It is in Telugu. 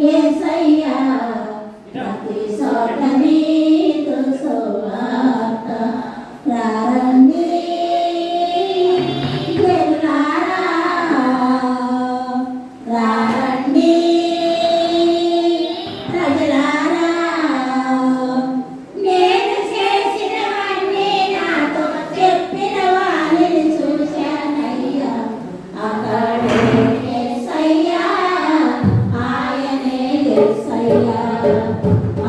Yes, bailar